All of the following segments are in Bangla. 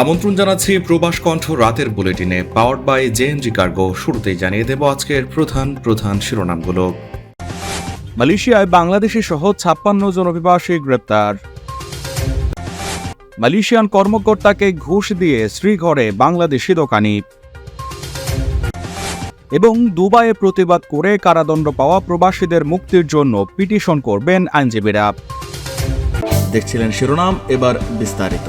আমন্ত্রণ জানাচ্ছি প্রবাস কণ্ঠ রাতের বুলেটিনে পাওয়ার বাই জেএনজি কার্গো শুরুতেই জানিয়ে দেব আজকের প্রধান প্রধান শিরোনামগুলো। মালয়েশিয়ায় বাংলাদেশি সহ ছাপ্পান্ন জন অভিবাসী গ্রেপ্তার। মালয়েশিয়ান কর্মকর্তাকে ঘুষ দিয়ে শ্রীঘরে বাংলাদেশি দোকানি। এবং দুবাইয়ে প্রতিবাদ করে কারাদণ্ড পাওয়া প্রবাসীদের মুক্তির জন্য পিটিশন করবেন আইনজীবীরা। দেখছিলেন শিরোনাম, এবার বিস্তারিত।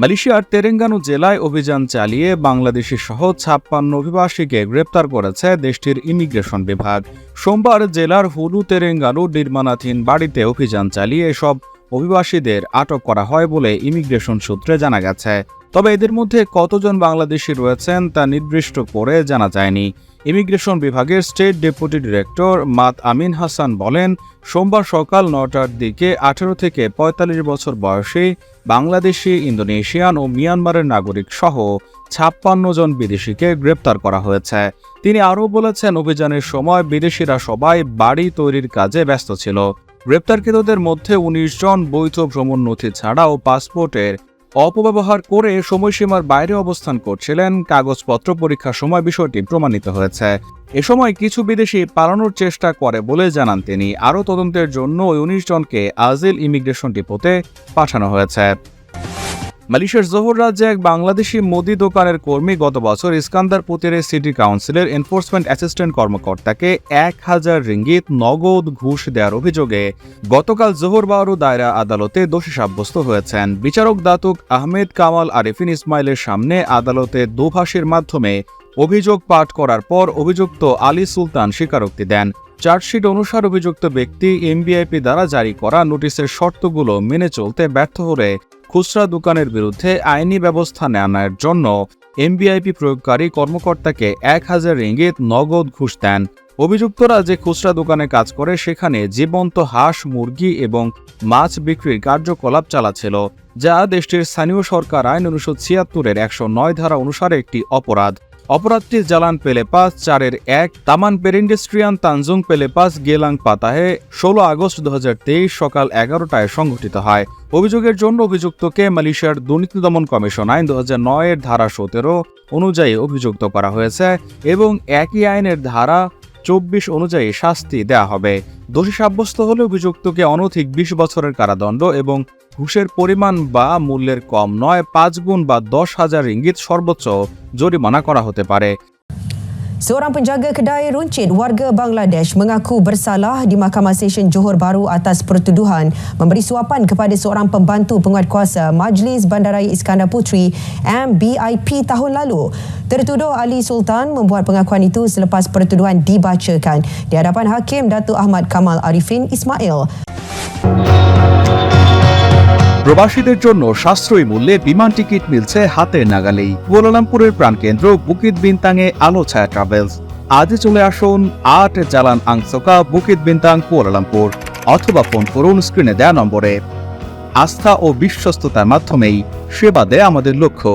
মালয়েশিয়ার তেরেঙ্গানু জেলায় অভিযান চালিয়ে বাংলাদেশি সহ ছাপ্পান্ন অভিবাসীকে গ্রেপ্তার করেছে দেশটির ইমিগ্রেশন বিভাগ। সোমবার জেলার হুলু তেরেঙ্গানু নির্মাণাধীন বাড়িতে অভিযান চালিয়ে এসব অভিবাসীদের আটক করা হয় বলে ইমিগ্রেশন সূত্রে জানা গেছে। তবে এদের মধ্যে কতজন বাংলাদেশি রয়েছেন তা নির্দিষ্ট করে জানা যায়নি। ইমিগ্রেশন বিভাগের স্টেট ডেপুটি ডিরেক্টর মাত আমিন হাসান বলেন, সোমবার সকাল নটার দিকে আঠেরো থেকে পঁয়তাল্লিশ বছর বয়সী বাংলাদেশি, ইন্দোনেশিয়ান ও মিয়ানমারের নাগরিক সহ ছাপ্পান্ন জন বিদেশিকে গ্রেপ্তার করা হয়েছে। তিনি আরও বলেছেন, অভিযানের সময় বিদেশিরা সবাই বাড়ি তৈরির কাজে ব্যস্ত ছিল। গ্রেপ্তারকৃতদের মধ্যে উনিশ জন বৈধ ভ্রমণ নথি ছাড়াও পাসপোর্টের অপব্যবহার করে সময়সীমার বাইরে অবস্থান করছিলেন কাগজপত্র পরীক্ষার সময় বিষয়টি প্রমাণিত হয়েছে। এ সময় কিছু বিদেশি পালানোর চেষ্টা করে বলে জানান তিনি। আরও তদন্তের জন্য ওই উনিশ জনকে আজিল ইমিগ্রেশন ডিপোতে পাঠানো হয়েছে। মালয়েশিয়ার জোহর রাজ্যে এক বাংলাদেশি মুদি দোকানের কর্মী গত বছর ইস্কান্দারপুতিরের সিটি কাউন্সিলের এনফোর্সমেন্ট অ্যাসিস্ট্যান্ট কর্মকর্তাকে এক হাজার রিঙ্গিত নগদ ঘুষ দেওয়ার অভিযোগে গতকাল জোহর বারু দায়রা আদালতে দোষী সাব্যস্ত হয়েছেন। বিচারক দাতুক আহমেদ কামাল আরিফিন ইসমাইলের সামনে আদালতে দোভাষীর মাধ্যমে অভিযোগ পাঠ করার পর অভিযুক্ত আলী সুলতান স্বীকারোক্তি দেন। চার্জশিট অনুসার অভিযুক্ত ব্যক্তি এমবিআইপি দ্বারা জারি করা নোটিশের শর্তগুলো মেনে চলতে ব্যর্থ হলে খুচরা দোকানের বিরুদ্ধে আইনি ব্যবস্থা নেওয়ার জন্য এমবিআইপি প্রয়োগকারী কর্মকর্তাকে এক হাজার রিঙ্গিত নগদ ঘুষ দেন। অভিযুক্তরা যে খুচরা দোকানে কাজ করে, সেখানে জীবন্ত হাঁস, মুরগি এবং মাছ বিক্রির কার্যকলাপ চালাচ্ছিল, যা দেশটির স্থানীয় সরকার আইন উনিশশো ছিয়াত্তরের একশো নয় ধারা অনুসারে একটি অপরাধ। অপরাধটি জালান পেলে পেলেপাস চারের এক। তামান পেরিন্ডেস্ট্রিয়ান তানজুং পেলে পেলেপাস গেলাং পাতাহে ষোলো আগস্ট দু হাজার তেইশ সকাল এগারোটায় সংঘটিত হয়। অভিযোগের জন্য অভিযুক্তকে মালয়েশিয়ার দুর্নীতি দমন কমিশন আইন দু এর ধারা সতেরো অনুযায়ী অভিযুক্ত করা হয়েছে এবং একই আইনের ধারা চব্বিশ অনুযায়ী শাস্তি দেয়া হবে দোষী সাব্যস্ত হলে অভিযুক্তকে অনধিক বিশ বছরের কারাদণ্ড এবং ঘুষের পরিমাণ বা মূল্যের কম নয় পাঁচ গুণ বা দশ হাজার ইঙ্গিত সর্বোচ্চ জরিমানা করা হতে পারে Seorang penjaga kedai runcit warga Bangladesh mengaku bersalah di Mahkamah Session Johor Bahru atas pertuduhan memberi suapan kepada seorang pembantu penguatkuasa Majlis Bandaraya Iskandar Puteri MBIP tahun lalu. Tertuduh Ali Sultan membuat pengakuan itu selepas pertuduhan dibacakan. Di hadapan Hakim Datuk Ahmad Kamal Arifin Ismail. প্রবাসীদের জন্য সাশ্রয়ী মূল্যে বিমান টিকিট মিলছে হাতের নাগালেই। কুয়ালালামপুরের প্রাণকেন্দ্র বুকিত বিনতাংয়ে আলো ছায়া ট্রাভেলস আজই চলে আসুন আট Jalan Angsoka Bukit Bintang Kuala Lumpur অথবা ফোন করুন স্ক্রিনে দেয়া নম্বরে। আস্থা ও বিশ্বস্ততার মাধ্যমেই সেবা দেয় আমাদের লক্ষ্য।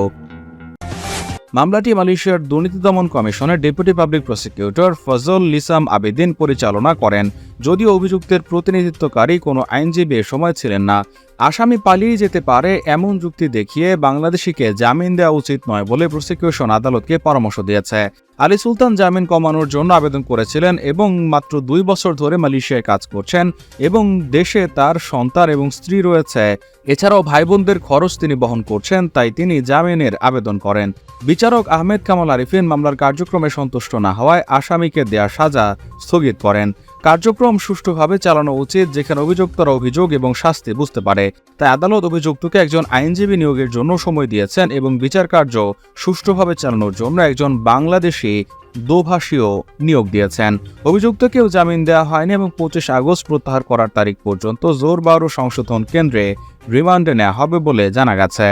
মামলাটি মালয়েশিয়ার দুর্নীতি দমন কমিশনের ডেপুটি পাবলিক প্রসিকিউটর ফজল লিসাম আবেদিন পরিচালনা করেন। যদিও অভিযুক্তের প্রতিনিধিত্বকারী কোনো আইনজীবী সময় ছিলেন না। আসামি পালিয়ে যেতে পারে এমন যুক্তি দেখিয়ে বাংলাদেশিকে জামিন দেওয়া উচিত নয় বলে প্রসিকিউশন আদালতকে পরামর্শ দিয়েছে। আলী সুলতান জামিন কমানোর জন্য আবেদন করেছিলেন এবং মাত্র দুই বছর ধরে মালয়েশিয়ায় কাজ করছেন এবং দেশে তার সন্তান এবং স্ত্রী রয়েছে। এছাড়াও ভাই বোনদের খরচ তিনি বহন করছেন, তাই তিনি জামিনের আবেদন করেন। বিচারক আহমেদ কামাল আরিফিন মামলার কার্যক্রমে সন্তুষ্ট না হওয়ায় আসামিকে দেয়া সাজা স্থগিত করেন। কার্যক্রম সুষ্ঠুভাবে চালানো উচিত, যেখানে অভিযুক্তরা অভিযোগ এবং শাস্তি বুঝতে পারে। তাই আদালত অভিযুক্তকে একজন আইনজীবী নিয়োগের জন্য সময় দিয়েছেন এবং বিচার কার্য সুষ্ঠুভাবে চালানোর জন্য একজন বাংলাদেশি দোভাষীয় নিয়োগ দিয়েছেন। অভিযুক্তকেও জামিন দেওয়া হয়নি এবং পঁচিশ আগস্ট প্রত্যাহার করার তারিখ পর্যন্ত জোর বারো সংশোধন কেন্দ্রে রিমান্ডে নেওয়া হবে বলে জানা গেছে।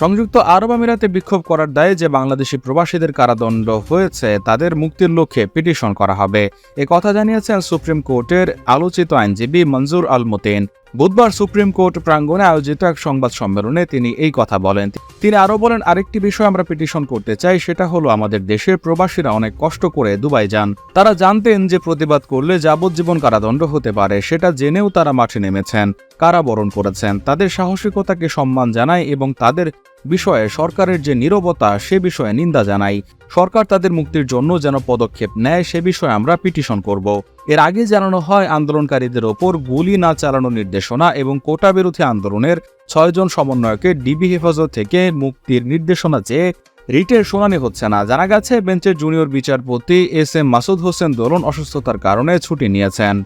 সংযুক্ত আরব আমিরাতে বিক্ষোভ করার দায়ে যে বাংলাদেশি প্রবাসীদের কারাদণ্ড হয়েছে, তাদের মুক্তির লক্ষ্যে পিটিশন করা হবে। এ কথা জানিয়েছেন সুপ্রিম কোর্টের আলোচিত আইনজীবী মঞ্জুর আল মতিন। বুধবার সুপ্রিম কোর্ট প্রাঙ্গণে আয়োজিত এক সংবাদ সম্মেলনে তিনি এই কথা বলেন। তিনি আরও বলেন, আরেকটি বিষয় আমরা পিটিশন করতে চাই, সেটা হলো আমাদের দেশের প্রবাসীরা অনেক কষ্ট করে দুবাই যান। তারা জানতেন যে প্রতিবাদ করলে যাবজ্জীবন কারাদণ্ড হতে পারে, সেটা জেনেও তারা মাঠে নেমেছেন, কারাবরণ করেছেন। তাদের সাহসিকতাকে সম্মান জানায় এবং তাদের বিষয়ে সরকারের যে নীরবতা, সে বিষয়ে নিন্দা জানাই। সরকার তাদের মুক্তির জন্য যেন পদক্ষেপ নেয়, সে বিষয়ে আমরা পিটিশন করব। এর আগে জানানো হয়, আন্দোলনকারীদের ওপর গুলি না চালানোর নির্দেশনা এবং কোটা বিরোধী আন্দোলনের ছয়জন সমন্বয়কে ডিবি হেফাজত থেকে মুক্তির নির্দেশনা চেয়ে রিটের শুনানি হচ্ছে না। জানা গেছে, বেঞ্চের জুনিয়র বিচারপতি এস এম মাসুদ হোসেন দোলন অসুস্থতার কারণে ছুটি নিয়েছেন।